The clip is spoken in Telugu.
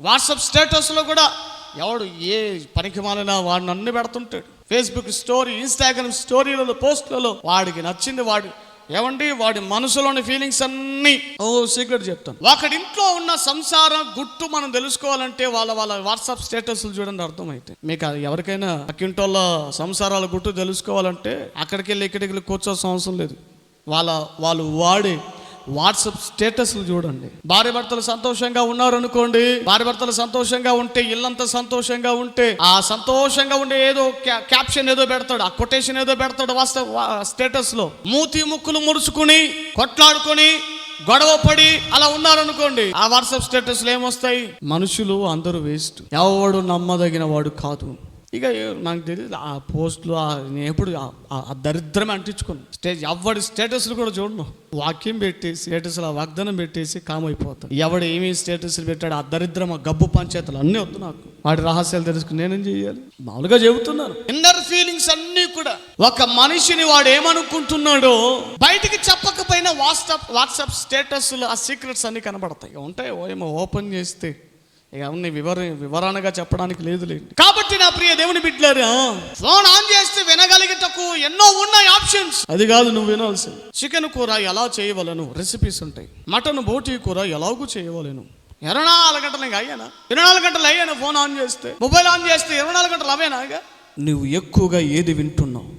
వాట్సాప్ స్టేటస్లో కూడా ఎవడు ఏ పనికి మాలిన వాడిని అన్ని పెడుతుంటాడు. ఫేస్బుక్ స్టోరీ ఇన్స్టాగ్రామ్ స్టోరీలలో పోస్ట్లలో వాడికి నచ్చింది వాడు ఏమండి? వాడి మనసులోని ఫీలింగ్స్ అన్నీ ఓ సీక్రెట్ చెప్తాను. ఒకడి ఇంట్లో ఉన్న సంసారం గుట్టు మనం తెలుసుకోవాలంటే వాళ్ళ వాళ్ళ వాట్సాప్ స్టేటస్లు చూడండి అర్థమైతే. మీకు ఎవరికైనా పక్కింటోళ్ళ సంసారాల గుట్టు తెలుసుకోవాలంటే అక్కడికి వెళ్ళి ఇక్కడికి వెళ్ళి కూర్చోవలసిన అవసరం లేదు. వాళ్ళ వాళ్ళు వాడే వాట్సాప్ స్టేటస్లు చూడండి. భార్య భర్తలు సంతోషంగా ఉన్నారు అనుకోండి భార్య భర్తలు సంతోషంగా ఉంటే ఇల్లంతా సంతోషంగా ఉంటే ఆ సంతోషంగా ఉండే ఏదో క్యాప్షన్ ఏదో పెడతాడు ఆ కొటేషన్ ఏదో పెడతాడు వాస్తవ స్టేటస్లో మూతి ముక్కులు ముడుచుకుని కొట్లాడుకొని గొడవ పడి అలా ఉన్నారనుకోండి ఆ వాట్సాప్ స్టేటస్లు ఏమొస్తాయి? మనుషులు అందరూ వేస్ట్. ఎవడు నమ్మదగిన వాడు కాదు. ఇక నాకు తెలియదు ఆ పోస్టులు నేను ఎప్పుడు ఆ- దరిద్రమే అంటించుకోను. స్టేజ్ ఎవడి స్టేటస్లు కూడా చూడను. వాక్యం పెట్టేసి స్టేటస్లు ఆ వాగ్దానం పెట్టేసి కామ్ అయిపోతాను ఎవడు ఏమి స్టేటస్లు పెట్టాడు ఆ దరిద్రం ఆ గబ్బు పంచాయతీలు అన్నీ వద్దు నాకు. వాడి రహస్యాలు తెలుసుకుని నేనేం చేయాలి మామూలుగా చెబుతున్నాను. ఇన్నర్ ఫీలింగ్స్ అన్నీ కూడా. ఒక మనిషిని వాడు ఏమనుకుంటున్నాడో బయటికి చెప్పకపోయినా వాట్సాప్ వాట్సాప్ స్టేటస్లు ఆ సీక్రెట్స్ అన్నీ కనబడతాయి. ఉంటాయి ఓ ఏమో ఓపెన్ చేస్తే. ఇక అవన్నీ వివర వివరణగా చెప్పడానికి లేదులేండి కాబట్టి నా ప్రియ దేవుని బిడ్డలారా ఫోన్ ఆన్ చేస్తే వినగలిగేటకు ఎన్నో ఉన్నాయి ఆప్షన్స్ అది కాదు నువ్వు వినాల్సింది. చికెన్ కూర ఎలా చేయవలను? రెసిపీస్ ఉంటాయి. మటన్ బోటీ కూర ఎలాగూ చేయవలను? ఇరవై నాలుగు గంటలు ఇంకా అయ్యానా? ఇరవై నాలుగు గంటలు అయ్యాను ఫోన్ ఆన్ చేస్తే? మొబైల్ ఆన్ చేస్తే ఇరవై నాలుగు గంటలు అవేనా నువ్వు ఎక్కువగా ఏది వింటున్నావు?